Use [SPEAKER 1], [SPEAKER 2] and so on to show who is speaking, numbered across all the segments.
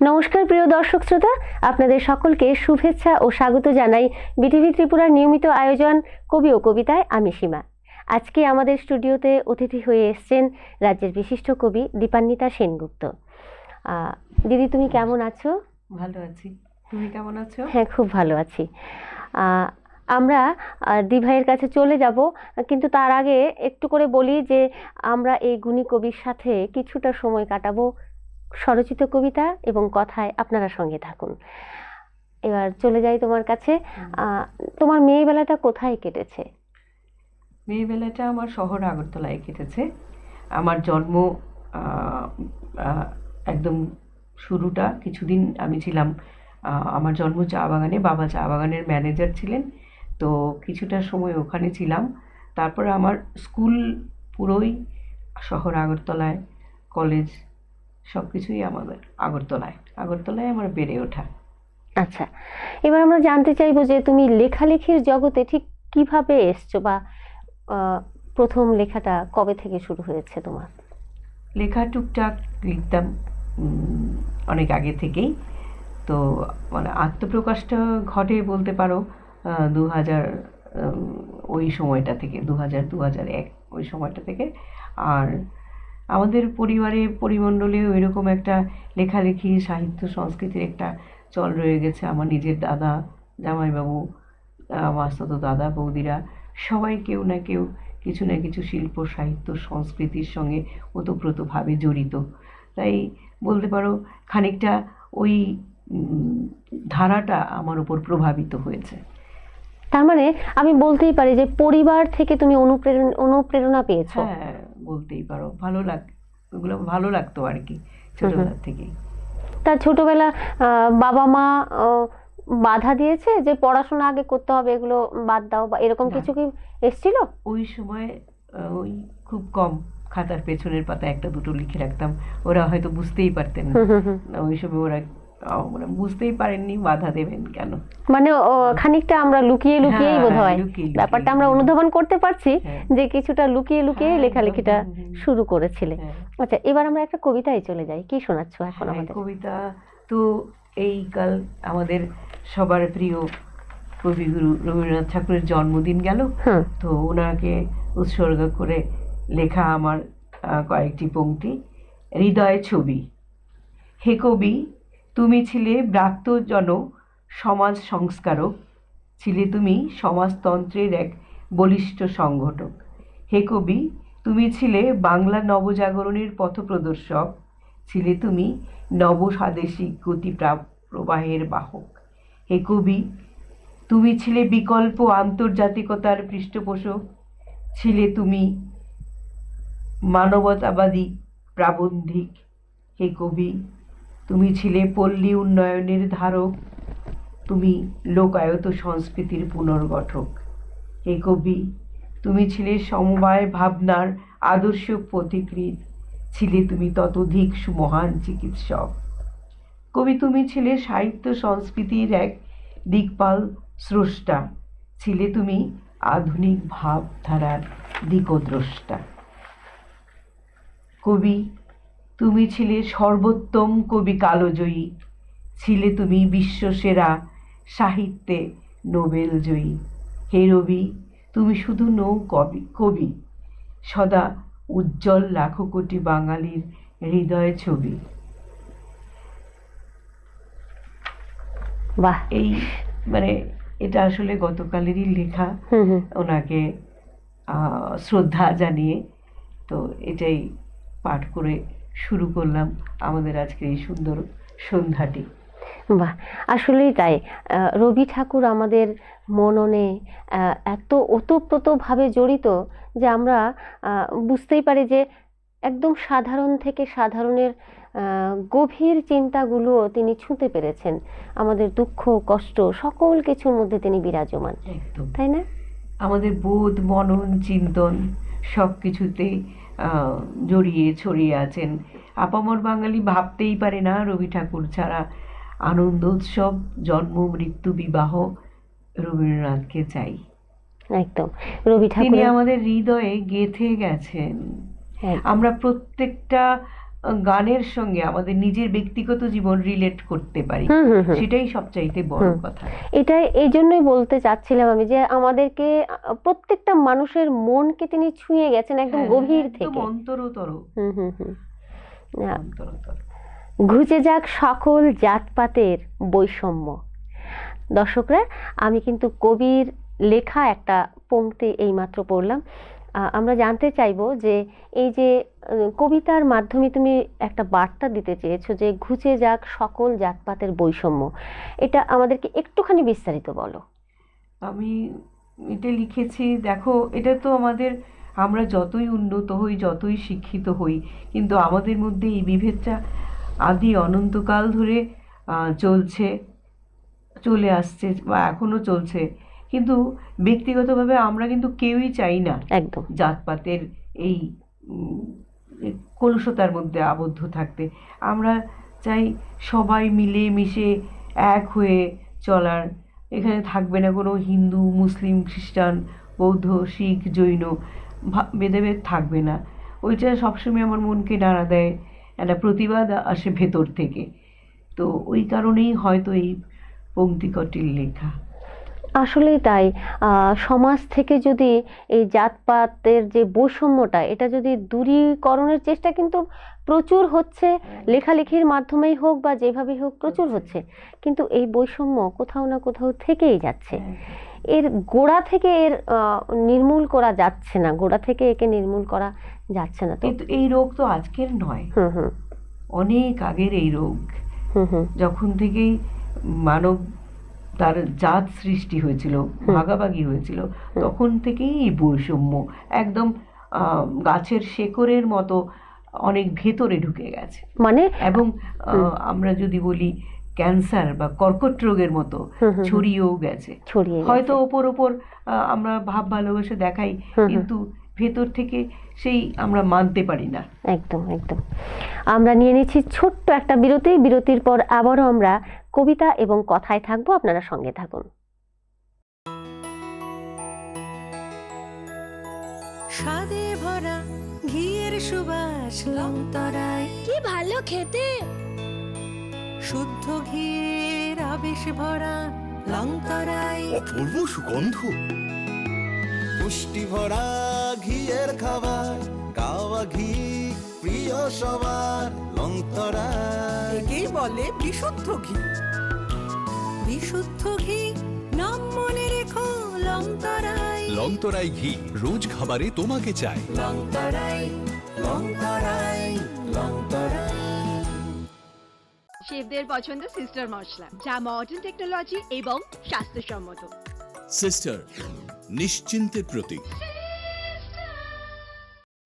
[SPEAKER 1] নমস্কার প্রিয় দর্শক শ্রোতা আপনাদের সকলকে শুভেচ্ছা ও স্বাগত জানাই বিটিভি ত্রিপুরার নিয়মিত আয়োজন কবি ও কবিতায় আমি সীমা। আজকে আমাদের স্টুডিওতে অতিথি হয়ে এসছেন রাজ্যের বিশিষ্ট কবি দীপান্বিতা সেনগুপ্ত। দিদি তুমি কেমন আছো?
[SPEAKER 2] ভালো আছি। তুমি কেমন আছো?
[SPEAKER 1] হ্যাঁ খুব ভালো আছি। আমরা আহ, দি ভাইয়ের কাছে চলে যাব কিন্তু তার আগে একটু করে বলি যে আমরা এই গুণী কবির সাথে কিছুটা সময় কাটাবো। স্বরচিত কবিতা এবং কথায় আপনারা সঙ্গে থাকুন। এবার চলে যাই তোমার কাছে। তোমার মেয়েবেলাটা কোথায় কেটেছে?
[SPEAKER 2] মেয়েবেলাটা আমার শহর আগরতলায় কেটেছে। আমার জন্ম একদম শুরুটা কিছুদিন আমি ছিলাম আমার জন্ম চা বাগানে বাবা চা বাগানের ম্যানেজার ছিলেন। তো কিছুটা সময় ওখানে ছিলাম। তারপরে আমার স্কুল পুরোই শহর আগরতলায় কলেজ সব কিছুই আমাদের আগরতলায় আগরতলায় আমার বেড়ে ওঠা।
[SPEAKER 1] আচ্ছা এবার আমরা জানতে চাইব যে তুমি লেখালেখির জগতে ঠিক কীভাবে এসছো বা প্রথম লেখাটা কবে থেকে শুরু হয়েছে তোমার?
[SPEAKER 2] লেখা টুকটাক লিখতাম অনেক আগে থেকেই। তো মানে আত্মপ্রকাশটা ঘটে বলতে পারো দু হাজার ওই সময়টা থেকে দু হাজার দু হাজার এক ওই সময়টা থেকে। আর আমাদের পরিবারে পরিমণ্ডলেও এরকম একটা লেখালেখি সাহিত্য সংস্কৃতির একটা চল রয়ে গেছে। আমার নিজের দাদা জামাইবাবু মাস্তুতো দাদা বৌদিরা সবাই কেউ না কেউ কিছু না কিছু শিল্প সাহিত্য সংস্কৃতির সঙ্গে ওতপ্রোতভাবে জড়িত। তাই বলতে পারো খানিকটা ওই ধারাটা আমার উপর প্রভাবিত হয়েছে।
[SPEAKER 1] তার মানে আমি বলতেই পারি যে পরিবার থেকে তুমি অনুপ্রেরণা অনুপ্রেরণা পেয়েছ।
[SPEAKER 2] হ্যাঁ বলতেই পারো। ভালো লাগ ওগুলো ভালো লাগতো আর কি ছোটবেলা থেকেই।
[SPEAKER 1] তা ছোটবেলা বাবা মা বাধা দিয়েছে যে পড়াশোনা আগে করতে হবে এগুলো বাদ দাও বা এরকম কিছু কি এসেছিল?
[SPEAKER 2] ওই সময় ওই খুব কম খাতার পেছনের পাতা একটা দুটো লিখে রাখতাম। ওরা হয়তো বুঝতেই পারতেন না। ওই সময় ওরা মানে বুঝতেই পারেননি বাধা দেবেন কেন?
[SPEAKER 1] মানে খানিকটা আমরা লুকিয়ে লুকিয়েই
[SPEAKER 2] হ্যাঁ,
[SPEAKER 1] বোধ হয়
[SPEAKER 2] লুকিয়ে,
[SPEAKER 1] ব্যাপারটা আমরা অনুধাবন করতে পারছি
[SPEAKER 2] হ্যাঁ।
[SPEAKER 1] যে কিছুটা লুকিয়ে লুকিয়ে
[SPEAKER 2] হ্যাঁ,
[SPEAKER 1] লেখালেখিটা। শুরু করেছিলে।
[SPEAKER 2] হ্যাঁ।
[SPEAKER 1] আচ্ছা এবার আমরা একটা কবিতায় চলে যাই। কি শোনাচ্ছ এখন
[SPEAKER 2] হ্যাঁ,
[SPEAKER 1] আমাদের?
[SPEAKER 2] কবিতা তো এই কাল আমাদের সবার প্রিয় কবিগুরু রবীন্দ্রনাথ ঠাকুরের জন্মদিন গেল। তো ওনাকে উৎসর্গ করে লেখা আমার কয়েকটি পংক্তি হৃদয় ছবি। হে কবি তুমি ছিলে ব্রাত্যজন সমাজ সংস্কারক, ছিলে তুমি সমাজতন্ত্রের এক বলিষ্ঠ সংগঠক। হে কবি, তুমি ছিলে বাংলা নবজাগরণের পথপ্রদর্শক ছিলে তুমি নবস্বাদেশিক গতি প্রা- প্রবাহের বাহক। হে কবি, তুমি ছিলে বিকল্প আন্তর্জাতিকতার পৃষ্ঠপোষক, ছিলে তুমি মানবতাবাদী প্রাবন্ধিক। হে কবি তুমি ছিলে পল্লী উন্নয়নের ধারক, তুমি লোকায়ত সংস্কৃতির পুনর্গঠক। হে কবি, তুমি ছিলে সমবায় ভাবনার আদর্শ পথিকৃত ছিলে তুমি ততোধিক সুমহান চিকিৎসক। কবি, তুমি ছিলে সাহিত্য সংস্কৃতির এক দিকপাল স্রষ্টা, ছিলে তুমি আধুনিক ভাবধারার দিকদ্রষ্টা। কবি তুমি ছিলে সর্বোত্তম কবি কালোজয়ী। ছিলে তুমি বিশ্বসেরা সাহিত্যে নোবেল জয়ী। হে রবি তুমি শুধু নৌ কবি। কবি সদা উজ্জ্বল লাখো কোটি বাঙালির হৃদয় ছবি।
[SPEAKER 1] বাহ।
[SPEAKER 2] এই মানে এটা আসলে গতকালেরই লেখা। ওনাকে শ্রদ্ধা জানিয়ে তো এটাই পাঠ করে শুরু করলাম আমাদের আজকে এই সুন্দর সন্ধ্যাটি।
[SPEAKER 1] বাহ আসলেই তাই। রবি ঠাকুর আমাদের মননে এত ওতপ্রোতভাবে জড়িত যে আমরা বুঝতেই পারি যে একদম সাধারণ থেকে সাধারণের গভীর চিন্তাগুলো তিনি ছুঁতে পেরেছেন। আমাদের দুঃখ কষ্ট সকল কিছুর মধ্যে তিনি বিরাজমান। তাই না?
[SPEAKER 2] আমাদের বোধ মনন চিন্তন সব কিছুতে জড়িয়ে ছড়িয়ে আছেন। আপামর বাঙালি ভাবতেই পারে না রবি ঠাকুর ছাড়া আনন্দ উৎসব জন্ম মৃত্যু বিবাহ রবীন্দ্রনাথকে চাই।
[SPEAKER 1] একদম। রবি
[SPEAKER 2] তিনি
[SPEAKER 1] ঠাকুর
[SPEAKER 2] আমাদের হৃদয়ে গেঁথে গেছেন। আমরা প্রত্যেকটা গানের সঙ্গে আমাদের নিজের ব্যক্তিগত জীবন রিলেট করতে পারি। সেটাই সবচাইতে বড় কথা।
[SPEAKER 1] এটা এই জন্যই বলতে চাচ্ছিলাম আমি যে আমাদেরকে প্রত্যেকটা মানুষের মনকে তিনি ছুঁয়ে গেছেন একদম
[SPEAKER 2] হ্যাঁ,
[SPEAKER 1] গভীর থেকে।
[SPEAKER 2] অন্তরতর।
[SPEAKER 1] হুম হুম হুম। ঘুচে যাক সকল জাতপাতের বৈষম্য। দর্শকরা আমি কিন্তু কবির লেখা একটা পংক্তি এইমাত্র পড়লাম। আমরা জানতে চাইব যে এই যে কবিতার মাধ্যমে তুমি একটা বার্তা দিতে চেয়েছো যে ঘুচে যাক সকল জাতপাতের বৈষম্য। এটা আমাদেরকে একটুখানি বিস্তারিত বলো।
[SPEAKER 2] আমি এটা লিখেছি, দেখো, এটা তো আমাদের, আমরা যতই উন্নত হই, যতই শিক্ষিত হই, কিন্তু আমাদের মধ্যে এই বিভেদটা আদি অনন্তকাল ধরে চলছে, চলে আসছে বা এখনও চলছে। কিন্তু ব্যক্তিগতভাবে আমরা কিন্তু কেউই চাই না
[SPEAKER 1] একদম।
[SPEAKER 2] জাতপাতের এই কলুষতার মধ্যে আবদ্ধ থাকতে। আমরা চাই সবাই মিলে মিশে এক হয়ে চলার। এখানে থাকবে না কোনো হিন্দু মুসলিম খ্রিস্টান বৌদ্ধ শিখ জৈন ভেদাভেদ থাকবে না। ওইটা সবসময় আমার মনকে নাড়া দেয় একটা প্রতিবাদ আসে ভেতর থেকে। তো ওই কারণেই হয়তো এই পঙ্ক্তিকটির লেখা।
[SPEAKER 1] আসলেই তাই। সমাজ থেকে যদি এই জাতপাতের যে বৈষম্যটা এটা যদি দূরীকরণের চেষ্টা কিন্তু প্রচুর হচ্ছে লেখালেখির মাধ্যমেই হোক বা যেভাবেই হোক প্রচুর হচ্ছে। কিন্তু এই বৈষম্য কোথাও না কোথাও থেকেই যাচ্ছে। এর গোড়া থেকে এর নির্মূল করা যাচ্ছে না। গোড়া থেকে একে নির্মূল করা যাচ্ছে না তো।
[SPEAKER 2] কিন্তু এই রোগ তো আজকের নয়।
[SPEAKER 1] হুম হুম
[SPEAKER 2] অনেক আগের এই রোগ।
[SPEAKER 1] হুম হুম
[SPEAKER 2] যখন থেকেই মানব তার জাত সৃষ্টি হয়েছিল ভাগাভাগি হয়েছিল তখন থেকেই এই বৈষম্য একদম গাছের শেকড়ের মতো অনেক ভেতরে ঢুকে গেছে।
[SPEAKER 1] মানে
[SPEAKER 2] এবং আমরা যদি বলি ক্যান্সার বা কর্কট রোগের মতো ছড়িয়েও গেছে। হয়তো ওপর ওপর আমরা ভাব ভালোবাসা দেখাই। কিন্তু ভেতর থেকে সেই আমরা মানতে পারি না।
[SPEAKER 1] একদম একদম। আমরা নিয়ে নিচ্ছি ছোট্ট একটা বিরতি। বিরতির পর আবারও আমরা কবিতা এবং কথায় থাকব আপনারা সঙ্গে থাকুন।
[SPEAKER 3] স্বাদে ভরা ঘিয়ের সুবাস লংতরায়।
[SPEAKER 4] কি ভালো খেতে!
[SPEAKER 3] শুদ্ধ ঘিয়ের আবেশ ভরা লংতরায়।
[SPEAKER 5] অপূর্ব সুগন্ধ। পুষ্টি ভরা ঘিয়ের খাবার গাওয়া ঘি প্রিয় সবার লংতরা
[SPEAKER 3] একেই বলে বিশুদ্ধ ঘি। বিশুদ্ধ ঘি নাম মনে রেখো
[SPEAKER 6] লংতরাই ঘি রোজ খাবারে তোমাকে চাই।
[SPEAKER 4] শেফদের পছন্দ সিস্টার মশলা যা মডার্ন টেকনোলজি এবং স্বাস্থ্যসম্মত।
[SPEAKER 6] সিস্টার নিশ্চিন্তের প্রতীক।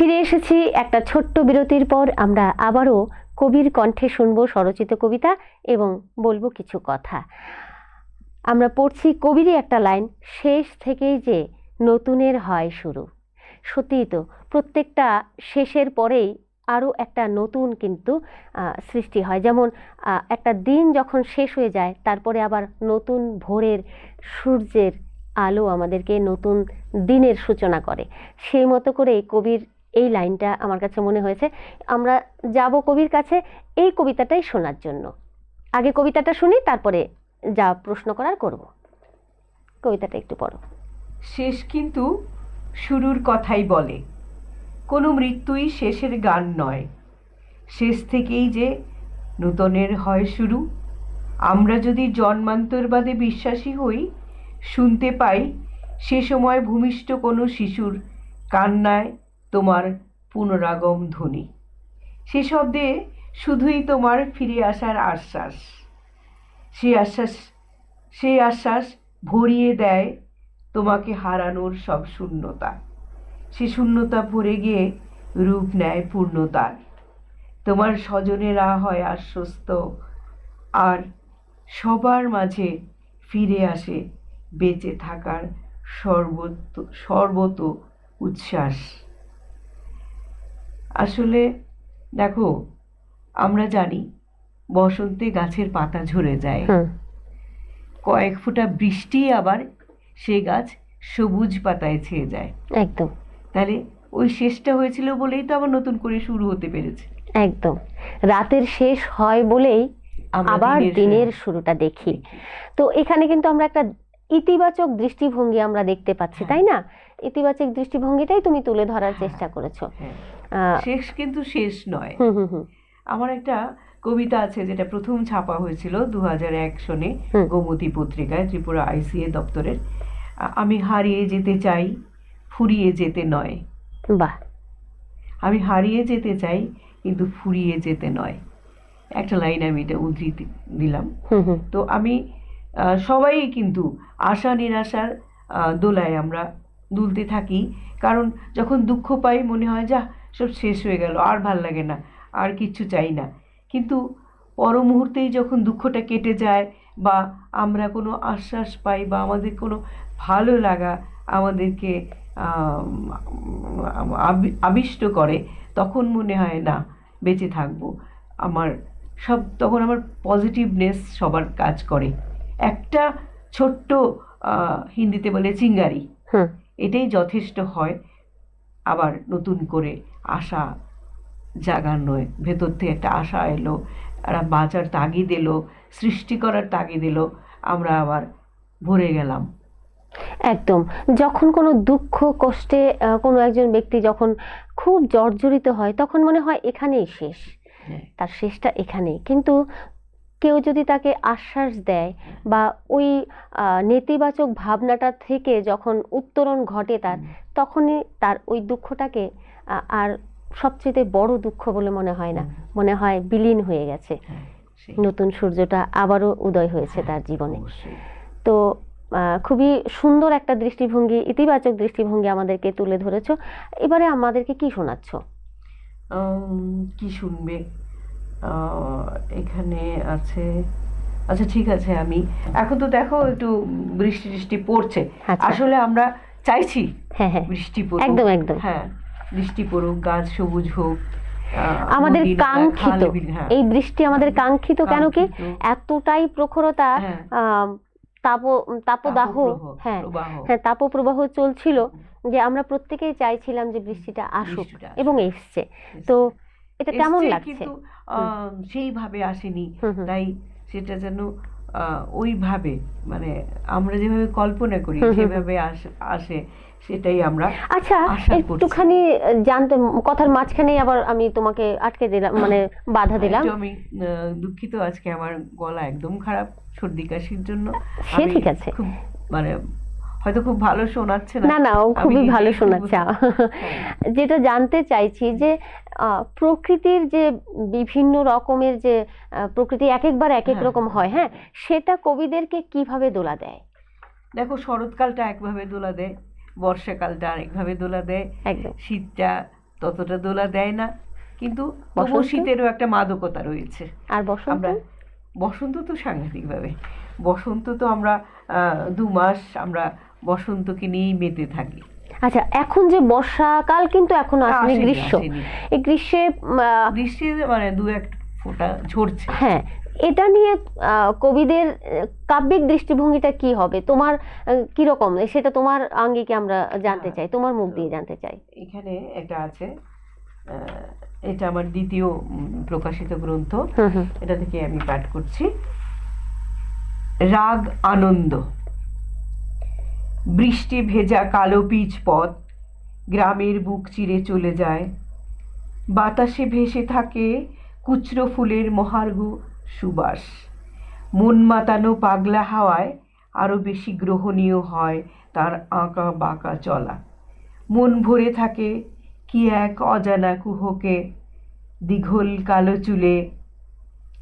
[SPEAKER 1] ফিরে এসেছি একটা ছোট্ট বিরতির পর আমরা আবারও কবির কণ্ঠে শুনব স্বরচিত কবিতা এবং বলব কিছু কথা। আমরা পড়ছি কবিরই একটা লাইন, শেষ থেকেই যে নতুনের হয় শুরু। সত্যিই তো, প্রত্যেকটা শেষের পরেই আরও একটা নতুন কিন্তু সৃষ্টি হয়। যেমন একটা দিন যখন শেষ হয়ে যায়, তারপরে আবার নতুন ভোরের সূর্যের আলো আমাদেরকে নতুন দিনের সূচনা করে। সেই মতো করে কবির এই লাইনটা আমার কাছে মনে হয়েছে। আমরা যাব কবির কাছে এই কবিতাটাই শোনার জন্য। আগে কবিতাটা শুনি, তারপরে যা প্রশ্ন করার করব। কবিতাটা একটু পড়ো।
[SPEAKER 2] শেষ কিন্তু শুরুর কথাই বলে, কোনো মৃত্যুই শেষের গান নয়। শেষ থেকেই যে নূতনের হয় শুরু। আমরা যদি জন্মান্তরবাদে বিশ্বাসী হই, শুনতে পাই সে সময় ভূমিষ্ঠ কোনো শিশুর কান্নায় তোমার পুনরাগম ধ্বনি। সে শব্দে শুধুই তোমার ফিরে আসার আশ্বাস। সেই আশ্বাস সেই আশ্বাস ভরিয়ে দেয় তোমাকে হারানোর সব শূন্যতা। সে শূন্যতা ভরে গিয়ে রূপ নেয় পূর্ণতার। তোমার স্বজনেরা হয় আশ্বস্ত আর সবার মাঝে ফিরে আসে বেঁচে থাকার সর্বত সর্বত উচ্ছ্বাস। আসলে দেখো আমরা জানি বসন্তে গাছের পাতা ঝরে যায়। কয়েক ফোঁটা বৃষ্টি আবার সে গাছ সবুজ পাতায় ছেয়ে যায়।
[SPEAKER 1] একদম।
[SPEAKER 2] তাহলে ওই শেষটা হয়েছিল বলেই তো আবার নতুন করে শুরু হতে পেরেছে।
[SPEAKER 1] একদম। রাতের শেষ হয় বলেই আবার
[SPEAKER 2] দিনের
[SPEAKER 1] শুরুটা দেখি। তো এখানে কিন্তু আমরা একটা ইতিবাচক দৃষ্টিভঙ্গি আমরা দেখতে পাচ্ছি
[SPEAKER 2] হ্যাঁ।
[SPEAKER 1] তাই না? ইতিবাচক দৃষ্টিভঙ্গিটাই তুমি তুলে ধরার
[SPEAKER 2] হ্যাঁ,
[SPEAKER 1] চেষ্টা করেছ।
[SPEAKER 2] হ্যাঁ। শেষ কিন্তু শেষ নয়। আমার একটা কবিতা আছে যেটা প্রথম ছাপা হয়েছিল দু হাজার এক সনে গোমতী পত্রিকায় ত্রিপুরা আইসিএ দপ্তরের। আমি হারিয়ে যেতে চাই ফুরিয়ে যেতে নয়।
[SPEAKER 1] বাহ।
[SPEAKER 2] আমি হারিয়ে যেতে চাই কিন্তু ফুরিয়ে যেতে নয়। একটা লাইন আমি এটা উদ্ধৃতি দিলাম। তো আমি সবাই কিন্তু আশা নিরাশার দোলায় আমরা দুলতে থাকি। কারণ যখন দুঃখ পাই, মনে হয় যা সব শেষ হয়ে গেল, আর ভালো লাগে না, আর কিচ্ছু চাই না। কিন্তু পর মুহূর্তেই যখন দুঃখটা কেটে যায় বা আমরা কোনো আশ্বাস পাই বা আমাদের কোনো ভালো লাগা আমাদেরকে আবিষ্ট করে, তখন মনে হয়, না, বেঁচে থাকব। আমার সব, তখন আমার পজিটিভনেস সবার কাজ করে। একটা ছোট্ট হিন্দিতে বলে চিঙ্গারি এটাই যথেষ্ট হয়। আবার নতুন করে আশা জাগানোয় ভেতর থেকে একটা আশা এলো একটা বাঁচার তাগিদ এলো সৃষ্টি করার তাগিদ এলো আমরা আবার ভরে গেলাম।
[SPEAKER 1] একদম। যখন কোনো দুঃখ কষ্টে কোনো একজন ব্যক্তি যখন খুব জর্জরিত হয় তখন মনে হয় এখানেই শেষ।
[SPEAKER 2] হ্যাঁ।
[SPEAKER 1] তার শেষটা এখানেই। কিন্তু কেউ যদি তাকে আশ্বাস দেয় বা ওই নেতিবাচক ভাবনাটা থেকে যখন উত্তরণ ঘটে তার তখনই তার ওই দুঃখটাকে আর সবচেয়ে বড় দুঃখ বলে মনে হয় না। মনে হয় বিলীন হয়ে গেছে।
[SPEAKER 2] হ্যাঁ
[SPEAKER 1] নতুন সূর্যটা আবারও উদয় হয়েছে তার জীবনে। তো খুবই সুন্দর একটা দৃষ্টিভঙ্গি ইতিবাচক দৃষ্টিভঙ্গি আমাদেরকে তুলে ধরেছ। এবারে আমাদেরকে কি শোনাচ্ছ?
[SPEAKER 2] কি শুনবে? এখানে আছে। আচ্ছা ঠিক আছে আমি। এখন তো দেখো একটু বৃষ্টি টিষ্টি পড়ছে।
[SPEAKER 1] আচ্ছা।
[SPEAKER 2] আসলে আমরা চাইছি
[SPEAKER 1] হ্যাঁ হ্যাঁ।
[SPEAKER 2] বৃষ্টি পড়ুক।
[SPEAKER 1] একদম, একদম।
[SPEAKER 2] হ্যাঁ বৃষ্টি পড়ুক গাছ সবুজ হোক
[SPEAKER 1] আমাদের কাঙ্ক্ষিত
[SPEAKER 2] খাল বিল, হ্যাঁ।
[SPEAKER 1] এই বৃষ্টি আমাদের কাঙ্ক্ষিত কেন কি? এতটাই প্রখরতা
[SPEAKER 2] হ্যাঁ।
[SPEAKER 1] তাপ তাপদাহ হ্যাঁ। হ্যাঁ তাপপ্রবাহ চলছিল যে আমরা প্রত্যেকেই চাইছিলাম যে বৃষ্টিটা আসুক। এবং এসছে। তো এটা কেমন লাগছে
[SPEAKER 2] কিন্তু সেইভাবে আসেনি। তাই সেটা যেন ওইভাবে মানে আমরা যেভাবে কল্পনা করি। সেভাবে আসে সেটাই আমরা
[SPEAKER 1] আচ্ছা। একটুখানি জানতে কথার মাঝখানেই আবার আমি তোমাকে আটকে দিলাম মানে বাধা দিলাম
[SPEAKER 2] আমি দুঃখিত আজকে আমার গলা একদম খারাপ সর্দি কাশির জন্য
[SPEAKER 1] সে ঠিক আছে।
[SPEAKER 2] খুব মানে হয়তো খুব ভালো শোনাচ্ছে
[SPEAKER 1] না। না ও খুবই ভালো শোনাচ্ছে। যেটা জানতে চাইছি যে প্রকৃতির যে বিভিন্ন রকমের যে প্রকৃতি এক একবার এক এক
[SPEAKER 2] হ্যাঁ।
[SPEAKER 1] রকম হয় হ্যাঁ সেটা কবিদেরকে কীভাবে দোলা দেয়?
[SPEAKER 2] দেখো শরৎকালটা একভাবে দোলা দেয় বর্ষাকালটা আরেকভাবে দোলা দেয় শীতটা ততটা দোলা দেয় না। কিন্তু তবুও শীতেরও একটা মাদকতা রয়েছে।
[SPEAKER 1] আর বসন্ত?
[SPEAKER 2] আমরা বসন্ত তো সাংঘাতিকভাবে। বসন্ত তো আমরা দু মাস আমরা বসন্তকে নিয়েই মেতে থাকি।
[SPEAKER 1] আচ্ছা এখন যে বর্ষাকাল কিন্তু এখন আসেনি
[SPEAKER 2] আসেনি,
[SPEAKER 1] গ্রীষ্ম। এই গ্রীষ্মে
[SPEAKER 2] বৃষ্টির মানে দু এক ফোঁটা ঝরছে।
[SPEAKER 1] হ্যাঁ এটা নিয়ে কবিদের কাব্যিক দৃষ্টিভঙ্গিটা কি হবে? তোমার আহ, কীরকম সেটা তোমার আঙ্গিকে আমরা জানতে
[SPEAKER 2] হ্যাঁ।
[SPEAKER 1] চাই তোমার মুখ দিয়ে জানতে চাই।
[SPEAKER 2] এখানে এটা আছে এটা আমার দ্বিতীয় প্রকাশিত গ্রন্থ। এটা থেকে আমি পাঠ করছি। রাগ আনন্দ। বৃষ্টি ভেজা কালো পিচ পথ গ্রামের বুক চিরে চলে যায়। বাতাসে ভেসে থাকে কুচরো ফুলের মহার্ঘ সুবাস। মন মাতানো পাগলা হাওয়ায় আরও বেশি গ্রহণীয় হয় তার আঁকা বাঁকা চলা। মন ভরে থাকে কি এক অজানা কুহকে। দীঘল কালো চুলে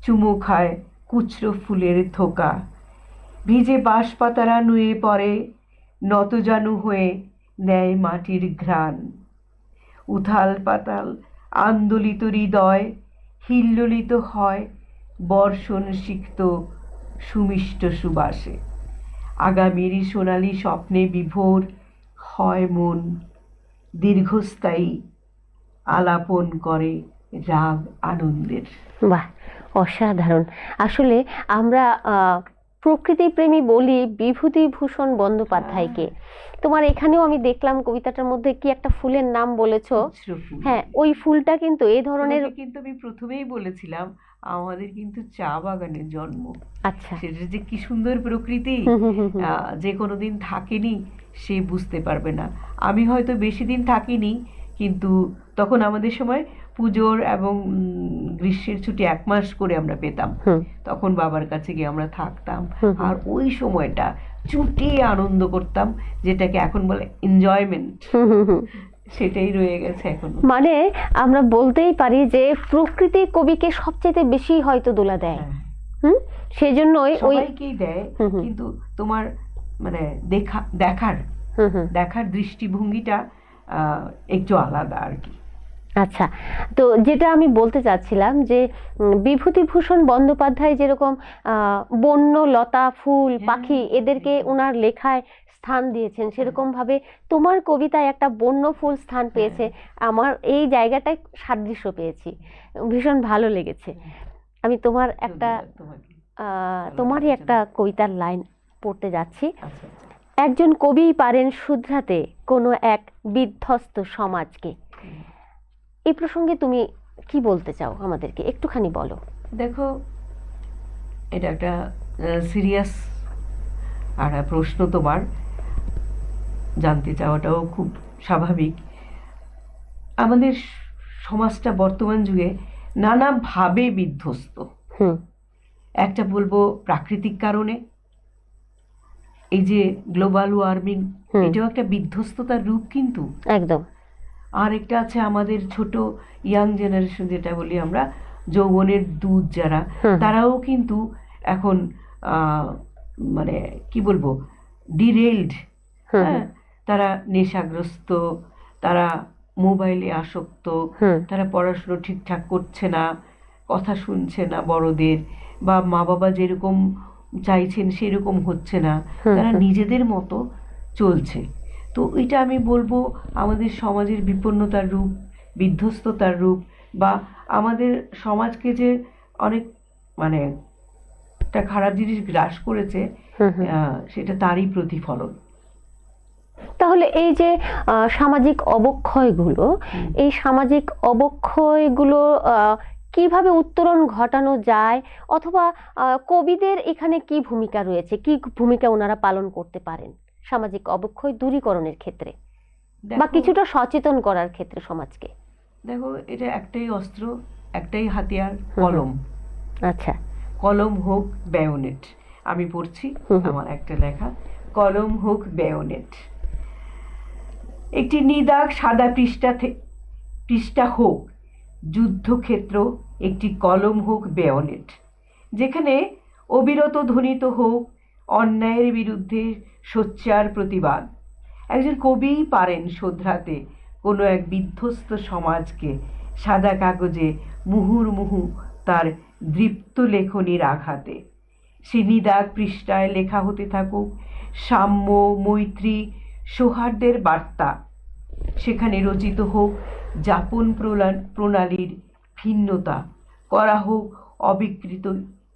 [SPEAKER 2] চুমু খায় কুচরো ফুলের থোকা ভিজে বাঁশপাতারা নুয়ে পড়ে নতজানু হয়ে নেয় মাটির ঘ্রাণ। উথাল পাতাল আন্দোলিত হৃদয় হিল্লোলিত হয় বর্ষণ সিক্ত সুমিষ্ট সুবাসে। আগামীর সোনালি স্বপ্নে বিভোর হয় মন, দীর্ঘস্থায়ী আলাপন করে রাগ আনন্দের।
[SPEAKER 1] বাহ, অসাধারণ। আসলে আমরা আহ, প্রকৃতি প্রেমী বলি বিভূতিভূষণ বন্দ্যোপাধ্যায়কে। তোমার এখানেও আমি দেখলাম কবিতাটার মধ্যে কি একটা ফুলের নাম বলেছ। হ্যাঁ ওই ফুলটা কিন্তু এই ধরনের
[SPEAKER 2] কিন্তু আমি প্রথমেই বলেছিলাম আমাদের কিন্তু চা বাগানের জন্ম।
[SPEAKER 1] আচ্ছা।
[SPEAKER 2] সেটা যে কি সুন্দর প্রকৃতি। যে কোনোদিন থাকেনি সে বুঝতে পারবে না। আমি হয়তো বেশি দিন থাকিনি কিন্তু তখন আমাদের সময় পুজোর এবং গ্রীষ্মের ছুটি এক মাস করে আমরা পেতাম। তখন বাবার কাছে গিয়ে আমরা থাকতাম। আর ওই সময়টা চুটিয়ে আনন্দ করতাম যেটাকে এখন বলে এনজয়মেন্ট। সেটাই রয়ে গেছে এখনও।
[SPEAKER 1] মানে আমরা বলতেই পারি যে প্রকৃতি কবিকে সবচেয়ে বেশি হয়তো দোলা দেয়।
[SPEAKER 2] হ্যাঁ।
[SPEAKER 1] হুম? সেজন্যই ওই
[SPEAKER 2] দেয়। কিন্তু তোমার মানে দেখা দেখার দেখার দৃষ্টিভঙ্গিটা আহ, একটু আলাদা আর কি।
[SPEAKER 1] আচ্ছা তো যেটা আমি বলতে চাচ্ছিলাম যে বিভূতিভূষণ বন্দ্যোপাধ্যায় যেরকম বন্য লতা ফুল
[SPEAKER 2] হ্যাঁ,
[SPEAKER 1] পাখি এদেরকে ওনার লেখায় স্থান দিয়েছেন। সেরকম ভাবে তোমার কবিতায় একটা বন্য ফুল স্থান পেয়েছে। আমার এই জায়গাটায় সাদৃশ্য পেয়েছি। ভীষণ ভালো লেগেছে। আমি তোমার একটা তোমারই একটা কবিতার লাইন পড়তে যাচ্ছি।
[SPEAKER 2] আচ্ছা আচ্ছা।
[SPEAKER 1] একজন কবি পারেন শুধরাতে কোনো এক বিধ্বস্ত সমাজকে। এই প্রসঙ্গে তুমি কি বলতে চাও আমাদেরকে? একটুখানি বলো।
[SPEAKER 2] দেখো এটা একটা সিরিয়াস আর প্রশ্ন তোমার। জানতে চাওয়াটাও খুব স্বাভাবিক। আমাদের সমাজটা বর্তমান যুগে নানাভাবে বিধ্বস্ত।
[SPEAKER 1] হুম।
[SPEAKER 2] একটা বলব প্রাকৃতিক কারণে এই যে গ্লোবাল ওয়ার্মিং এটাও একটা বিধ্বস্ততার রূপ কিন্তু।
[SPEAKER 1] একদম।
[SPEAKER 2] আর একটা আছে আমাদের ছোট ইয়াং জেনারেশন যেটা বলি আমরা যৌবনের দুধ যারা তারাও কিন্তু এখন মানে কি বলব ডিরেলড হ্যাঁ? তারা নেশাগ্রস্ত তারা মোবাইলে আসক্ত তারা পড়াশুনো ঠিকঠাক করছে না কথা শুনছে না বড়দের বা মা বাবা যেরকম চাইছেন সেরকম হচ্ছে না তারা নিজেদের মতো চলছে। তো এটা আমি বলব আমাদের সমাজের বিপন্নতার রূপ বিধ্বস্ততার রূপ বা আমাদের সমাজকে যে অনেক মানে একটা খারাপ জিনিস গ্রাস করেছে। সেটা তারই প্রতিফলন।
[SPEAKER 1] তাহলে এই যে সামাজিক অবক্ষয়গুলো এই সামাজিক অবক্ষয়গুলো কীভাবে উত্তরণ ঘটানো যায় অথবা কবিদের এখানে কি ভূমিকা রয়েছে? কি ভূমিকা ওনারা পালন করতে পারেন? সামাজিক অবক্ষয় দূরীকরণের ক্ষেত্রে বা কিছুটা সচেতন করার ক্ষেত্রে সমাজকে।
[SPEAKER 2] দেখো এটা একটাই অস্ত্র একটাই হাতিয়ার কলম।
[SPEAKER 1] আচ্ছা।
[SPEAKER 2] কলম হোক ব্যায়োনেট আমি পড়ছি। আমার একটা লেখা। কলম হোক ব্যায়োনেট একটি নিদাগ সাদা পৃষ্ঠা পৃষ্ঠা হোক যুদ্ধক্ষেত্র একটি কলম হোক ব্যায়োনেট যেখানে অবিরত ধ্বনিত হোক অন্যায়ের বিরুদ্ধে সোচ্চার প্রতিবাদ। একজন কবিই পারেন শোধরাতে কোনো এক বিধ্বস্ত সমাজকে সাদা কাগজে মুহুর্মুহু তার দৃপ্ত লেখনীর আঘাতে। সে নিদাগ পৃষ্ঠায় লেখা হতে থাকুক, সাম্য, মৈত্রী, সৌহার্দ্যের বার্তা। সেখানে রচিত হোক যাপন প্রণালীর ভিন্নতা করা হোক অবিকৃত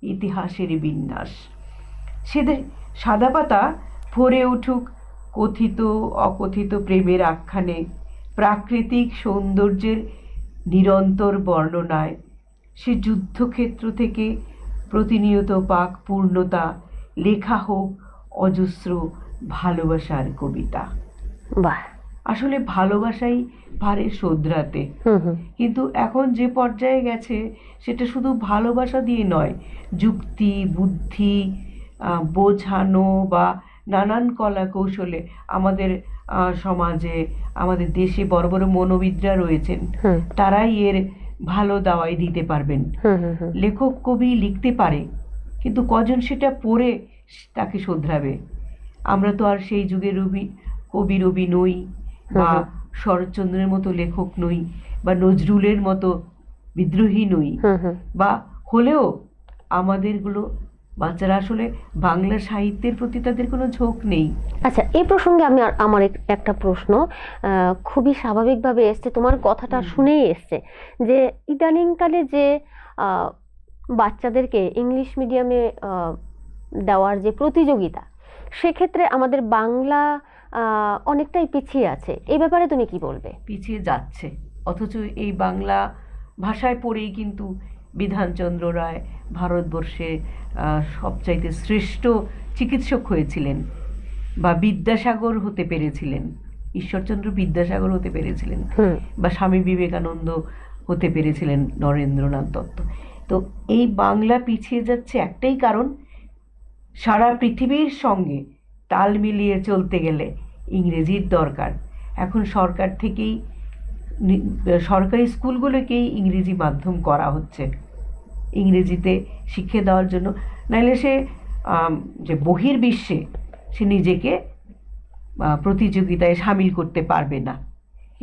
[SPEAKER 2] ইতিহাসের বিন্যাস। সেদের সাদা পাতা ভরে উঠুক কথিত অকথিত প্রেমের আখ্যানে প্রাকৃতিক সৌন্দর্যের নিরন্তর বর্ণনায়। সে যুদ্ধক্ষেত্র থেকে প্রতিনিয়ত পাক পূর্ণতা লেখা হোক অজস্র ভালোবাসার কবিতা।
[SPEAKER 1] বাহ।
[SPEAKER 2] আসলে ভালোবাসাই পারে শোধরাতে। কিন্তু এখন যে পর্যায়ে গেছে সেটা শুধু ভালোবাসা দিয়ে নয় যুক্তি বুদ্ধি বোঝানো বা নানান কলা কৌশলে আমাদের আহ, সমাজে আমাদের দেশে বড় বড় মনোবিদরা রয়েছেন তারাই এর ভালো দাওয়াই দিতে পারবেন। লেখক কবি লিখতে পারে কিন্তু কজন সেটা পড়ে তাকে শোধরাবে? আমরা তো আর সেই যুগের রবি কবি রবি নই বা শরৎচন্দ্রের মতো লেখক নই বা নজরুলের মতো বিদ্রোহী নই বা হলেও আমাদেরগুলো বাচ্চারা আসলে বাংলা সাহিত্যের প্রতি তাদের কোনো ঝোঁক নেই।
[SPEAKER 1] আচ্ছা এই প্রসঙ্গে আমি আর- আমার এক- একটা প্রশ্ন খুবই স্বাভাবিকভাবে এসছে তোমার কথাটা শুনেই এসছে যে ইদানিংকালে যে বাচ্চাদেরকে ইংলিশ মিডিয়ামে দেওয়ার যে প্রতিযোগিতা সেক্ষেত্রে আমাদের বাংলা অনেকটাই পিছিয়ে আছে। এই ব্যাপারে তুমি কি বলবে?
[SPEAKER 2] পিছিয়ে যাচ্ছে। অথচ এই বাংলা ভাষায় পড়েই কিন্তু বিধানচন্দ্র রায় ভারতবর্ষে সবচাইতে শ্রেষ্ঠ চিকিৎসক হয়েছিলেন বা বিদ্যাসাগর হতে পেরেছিলেন। ঈশ্বরচন্দ্র বিদ্যাসাগর হতে পেরেছিলেন বা স্বামী বিবেকানন্দ হতে পেরেছিলেন নরেন্দ্রনাথ দত্ত। তো এই বাংলা পিছিয়ে যাচ্ছে একটাই কারণ সারা পৃথিবীর সঙ্গে তাল মিলিয়ে চলতে গেলে ইংরেজির দরকার। এখন সরকার থেকেই সরকারি স্কুলগুলোকেই ইংরেজি মাধ্যম করা হচ্ছে। ইংরেজিতে শিক্ষা দেওয়ার জন্য। নাহলে সে যে বহির্বিশ্বে সে নিজেকে প্রতিযোগিতায় সামিল করতে পারবে না।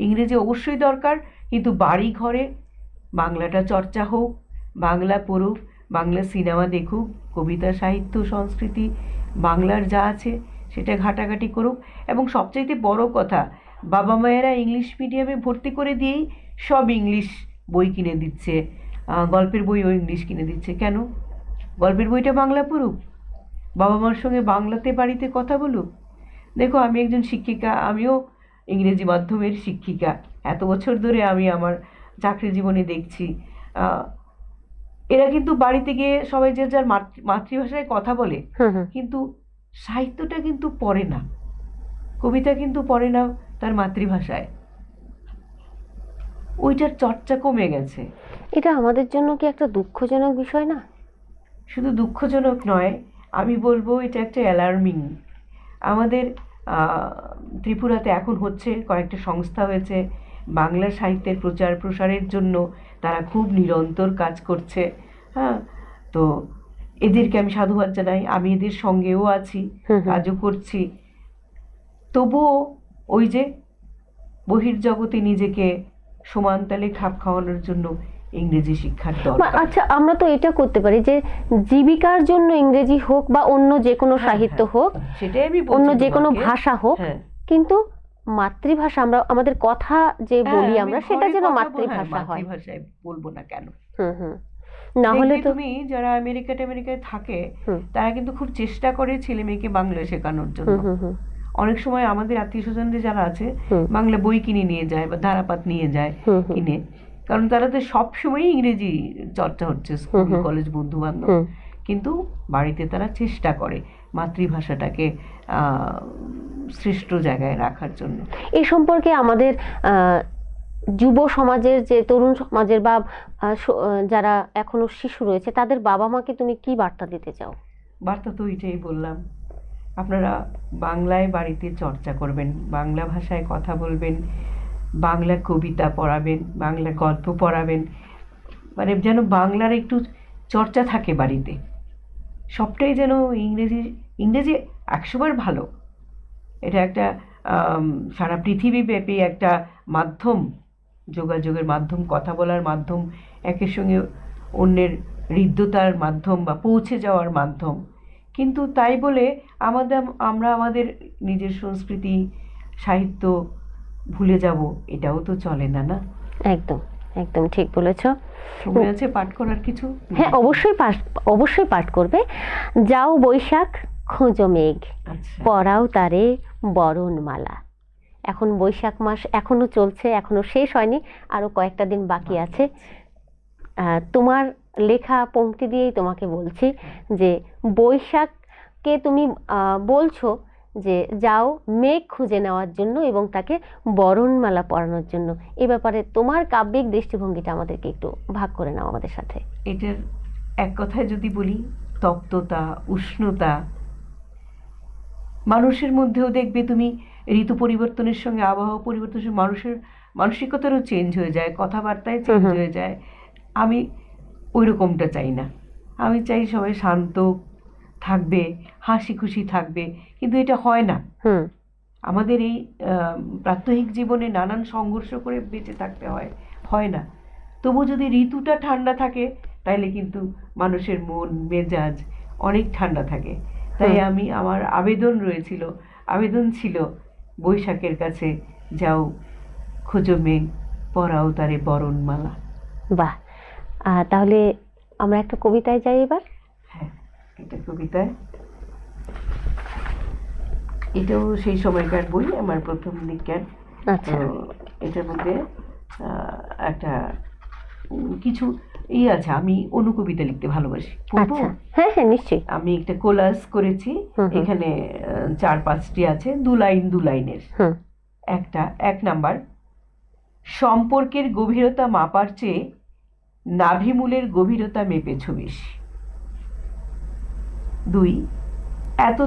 [SPEAKER 2] ইংরেজি অবশ্যই দরকার, কিন্তু বাড়ি ঘরে বাংলাটা চর্চা হোক, বাংলা পড়ুক, বাংলা সিনেমা দেখুক, কবিতা, সাহিত্য, সংস্কৃতি, বাংলার যা আছে সেটা ঘাটাঘাটি করুক। এবং সবচাইতে বড় কথা বাবা মায়েরা ইংলিশ মিডিয়ামে ভর্তি করে দিয়েই সব ইংলিশ বই কিনে দিচ্ছে। গল্পের বইও ইংলিশ কিনে দিচ্ছে। কেন? গল্পের বইটা বাংলা পড়ুক। বাবা মার সঙ্গে বাংলাতে বাড়িতে কথা বলুক। দেখো আমি একজন শিক্ষিকা আমিও ইংরেজি মাধ্যমের শিক্ষিকা। এত বছর ধরে আমি আমার চাকরি জীবনে দেখছি। এরা কিন্তু বাড়িতে গিয়ে সবাই যে যার মাতৃ- মাতৃভাষায় কথা বলে কিন্তু সাহিত্যটা কিন্তু পড়ে না। কবিতা কিন্তু পড়ে না। তার মাতৃভাষায়। ওইটার চর্চা কমে গেছে।
[SPEAKER 1] এটা আমাদের জন্য কি একটা দুঃখজনক বিষয় না?
[SPEAKER 2] শুধু দুঃখজনক নয় আমি বলব এটা একটা অ্যালার্মিং আমাদের ত্রিপুরাতে এখন হচ্ছে কয়েকটা সংস্থা হয়েছে বাংলা সাহিত্যের প্রচার প্রসারের জন্য তারা খুব নিরন্তর কাজ করছে। হ্যাঁ তো এদেরকে আমি সাধুবাদ জানাই আমি এদের সঙ্গেও আছি কাজও করছি। তবুও ওই যে বহির্জগতে নিজেকে সমান তালে খাপ খাওয়ানোর জন্য ইংরেজি শিক্ষার দরকার।
[SPEAKER 1] আচ্ছা আমরা তো এটা করতে পারি যে জীবিকার জন্য ইংরেজি হোক বা অন্য যে কোনো
[SPEAKER 2] হ্যাঁ,
[SPEAKER 1] সাহিত্য
[SPEAKER 2] হ্যাঁ।
[SPEAKER 1] হোক
[SPEAKER 2] সেটাই আমি
[SPEAKER 1] অন্য যে কোনো ভাষা হোক
[SPEAKER 2] হ্যাঁ।
[SPEAKER 1] কিন্তু মাতৃভাষা আমরা আমাদের কথা যে বলি আমরা সেটা যেন মাতৃভাষা হয়।
[SPEAKER 2] মাতৃভাষায় বলব না কেন?
[SPEAKER 1] হুম হুম। না হলে
[SPEAKER 2] তুমি যারা আমেরিকা টেমেরিকায় থাকে। তারা কিন্তু খুব চেষ্টা করে ছেলে মেয়েকে বাংলা শেখানোর জন্য।
[SPEAKER 1] হুম হুম হুম।
[SPEAKER 2] অনেক সময় আমাদের আত্মীয় স্বজনদের যারা আছে বাংলা বই কিনে নিয়ে যায় বা ধারাপাত নিয়ে যায় কিনে কারণ তারা তো সবসময় ইংরেজি চর্চা হচ্ছে স্কুল। কলেজ বন্ধু বান্ধব কিন্তু বাড়িতে তারা চেষ্টা করে মাতৃভাষাটাকে আহ, শ্রেষ্ঠ জায়গায় রাখার জন্য।
[SPEAKER 1] এই সম্পর্কে আমাদের আহ, যুব সমাজের যে তরুণ সমাজের বা যারা এখনও শিশু রয়েছে তাদের বাবা মাকে তুমি কি বার্তা দিতে চাও?
[SPEAKER 2] বার্তা তো ওইটাই বললাম। আপনারা বাংলায় বাড়িতে চর্চা করবেন, বাংলা ভাষায় কথা বলবেন, বাংলা কবিতা পড়াবেন, বাংলা গল্প পড়াবেন মানে যেন বাংলার একটু চর্চা থাকে বাড়িতে। সবটাই যেন ইংরেজি ইংরেজি একশোবার ভালো। এটা একটা সারা পৃথিবীব্যাপী একটা মাধ্যম, যোগাযোগের মাধ্যম, কথা বলার মাধ্যম, একের সঙ্গে অন্যের হৃদ্যতার মাধ্যম বা পৌঁছে যাওয়ার মাধ্যম। কিন্তু তাই বলে আমাদের আমরা আমাদের নিজের সংস্কৃতি সাহিত্য ভুলে যাব এটাও তো চলে না না?
[SPEAKER 1] একদম একদম ঠিক বলেছ।
[SPEAKER 2] সময় আছে পাঠ করার কিছু?
[SPEAKER 1] হ্যাঁ অবশ্যই পাঠ অবশ্যই পাঠ করবে। যাও বৈশাখ খোঁজো মেঘ
[SPEAKER 2] পড়াও
[SPEAKER 1] পরাও তারে বরণমালা। এখন বৈশাখ মাস এখনও চলছে এখনও শেষ হয়নি আরও কয়েকটা দিন বাকি আছে। তোমার লেখা পংক্তি দিয়েই তোমাকে বলছি যে বৈশাখকে তুমি বলছো যে যাও মেঘ খুঁজে নেওয়ার জন্য এবং তাকে বরণমালা পরানোর জন্য। এ ব্যাপারে তোমার কাব্যিক দৃষ্টিভঙ্গিটা আমাদেরকে একটু ভাগ করে নাও আমাদের সাথে।
[SPEAKER 2] এটার এক কথায় যদি বলি তপ্ততা উষ্ণতা মানুষের মধ্যেও দেখবে তুমি ঋতু পরিবর্তনের সঙ্গে আবহাওয়া পরিবর্তনের সঙ্গে মানুষের মানসিকতারও চেঞ্জ হয়ে যায় কথাবার্তায় চেঞ্জ। হয়ে যায়। আমি ওই রকমটা চাই না। আমি চাই সবাই শান্ত থাকবে হাসি খুশি থাকবে কিন্তু এটা হয় না।
[SPEAKER 1] হুম।
[SPEAKER 2] আমাদের এই প্রাত্যহিক জীবনে নানান সংঘর্ষ করে বেঁচে থাকতে হয় হয় না। তবু যদি ঋতুটা ঠান্ডা থাকে তাইলে কিন্তু মানুষের মন মেজাজ অনেক ঠান্ডা থাকে। তাই আমি আমার আবেদন রয়েছিল আবেদন ছিল বৈশাখের কাছে যাও খোঁজো মেঘ পরাও তারে বরণমালা।
[SPEAKER 1] বাহ! তাহলে আমরা একটা কবিতায় যাই এবার?
[SPEAKER 2] হ্যাঁ এটা কবিতায়। এটাও সেই সময়কার বই আমার প্রথম দিককার
[SPEAKER 1] আচ্ছা।
[SPEAKER 2] এটার মধ্যে একটা কিছু ই আছে আমি অনুকবিতা লিখতে ভালোবাসি?
[SPEAKER 1] আচ্ছা। হ্যাঁ হ্যাঁ নিশ্চয়ই।
[SPEAKER 2] আমি একটা কোলাস করেছি। এখানে চার পাঁচটি আছে দু লাইন দু লাইনের। একটা এক নাম্বার সম্পর্কের গভীরতা মাপার চেয়ে নাভিমূলের গভীরতা মেপেছ বেশি দুই, এত,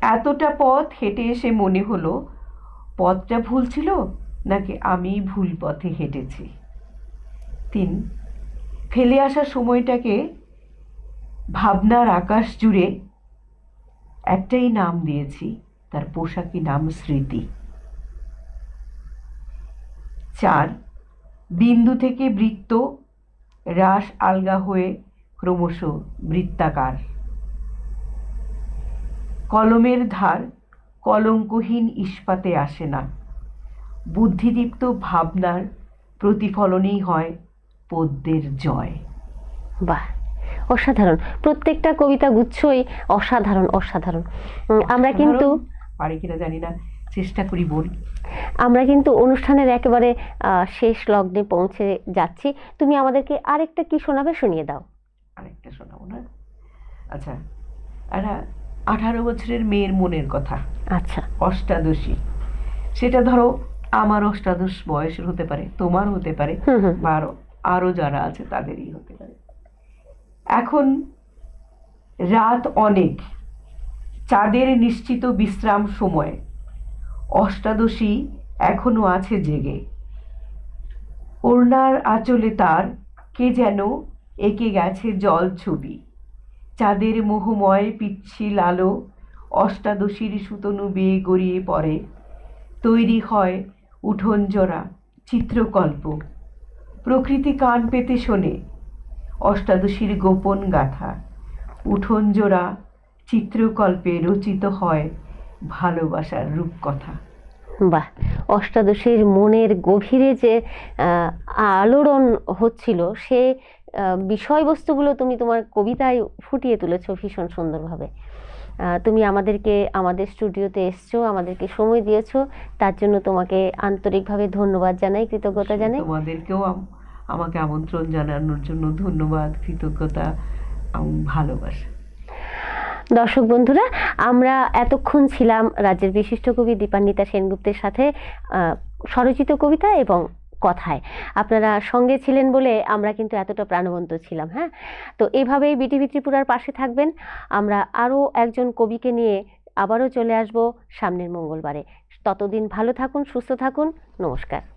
[SPEAKER 2] এতটা পথ হেঁটে এসে মনে হলো, পথটা ভুল ছিল নাকি আমি ভুল পথে হেঁটেছি? তিন, ফেলে আসা সময়টাকে ভাবনার আকাশ জুড়ে একটাই নাম দিয়েছি, তার পোশাকি নাম স্মৃতি। চার, বিন্দু থেকে বৃত্ত হ্রাস আলগা হয়ে ক্রমশ বৃত্তাকার। কলমের ধার কলঙ্কহীন ইস্পাতে আসে না। বুদ্ধিদীপ্ত ভাবনার প্রতিফলনেই হয় পদ্মের জয়।
[SPEAKER 1] বাহ অসাধারণ। প্রত্যেকটা কবিতা গুচ্ছই অসাধারণ অসাধারণ। আমরা কিন্তু
[SPEAKER 2] পারি কিনা জানি না। চেষ্টা করি বল।
[SPEAKER 1] আমরা কিন্তু অনুষ্ঠানের একেবারে শেষ লগ্নে পৌঁছে যাচ্ছি। তুমি আমাদেরকে আরেকটা কি শোনাবে শুনিয়ে দাও।
[SPEAKER 2] আরেকটা শোনাবো না? আচ্ছা একটা আঠারো বছরের মেয়ের মনের কথা।
[SPEAKER 1] আচ্ছা।
[SPEAKER 2] অষ্টাদশী। সেটা ধরো আমার অষ্টাদশ বয়সের হতে পারে তোমার হতে পারে বা আরও আরও যারা আছে তাদেরই হতে পারে। এখন রাত অনেক। চাঁদের নিশ্চিত বিশ্রাম সময়। অষ্টাদশী এখনও আছে জেগে। ওড়নার আঁচলে তার কে যেন এঁকে গেছে জল ছবি। চাঁদের মোহময় পিচ্ছিল আলো অষ্টাদশীর সুতনু বেয়ে গড়িয়ে পড়ে। তৈরি হয় উঠোন জোড়া চিত্রকল্প। প্রকৃতি কান পেতে শোনে অষ্টাদশীর গোপন গাথা। উঠোন জোড়া চিত্রকল্পে রচিত হয় ভালোবাসার রূপকথা।
[SPEAKER 1] বাহ অষ্টাদশীর মনের গভীরে যে আলোড়ন হচ্ছিল সে বিষয়বস্তুগুলো তুমি তোমার কবিতায় ফুটিয়ে তুলেছ ভীষণ সুন্দরভাবে। তুমি আমাদেরকে আমাদের স্টুডিওতে এসছো আমাদেরকে সময় দিয়েছ তার জন্য তোমাকে আন্তরিকভাবে ধন্যবাদ জানাই কৃতজ্ঞতা জানাই।
[SPEAKER 2] তোমাদেরকেও আম- আমাকে আমন্ত্রণ জানানোর জন্য ধন্যবাদ কৃতজ্ঞতা ভালোবাসা।
[SPEAKER 1] দর্শক বন্ধুরা, আমরা এতক্ষণ ছিলাম রাজ্যের বিশিষ্ট কবি দীপান্বিতা সেনগুপ্তের সাথে স্বরচিত কবিতা এবং কথায়। আপনারা সঙ্গে ছিলেন বলে আমরা কিন্তু এতটা প্রাণবন্ত ছিলাম হ্যাঁ? তো এভাবেই বিটিভি ত্রিপুরার পাশে থাকবেন। আমরা আরও একজন কবিকে নিয়ে আবারও চলে আসব সামনের মঙ্গলবারে। ততদিন ভালো থাকুন, সুস্থ থাকুন। নমস্কার।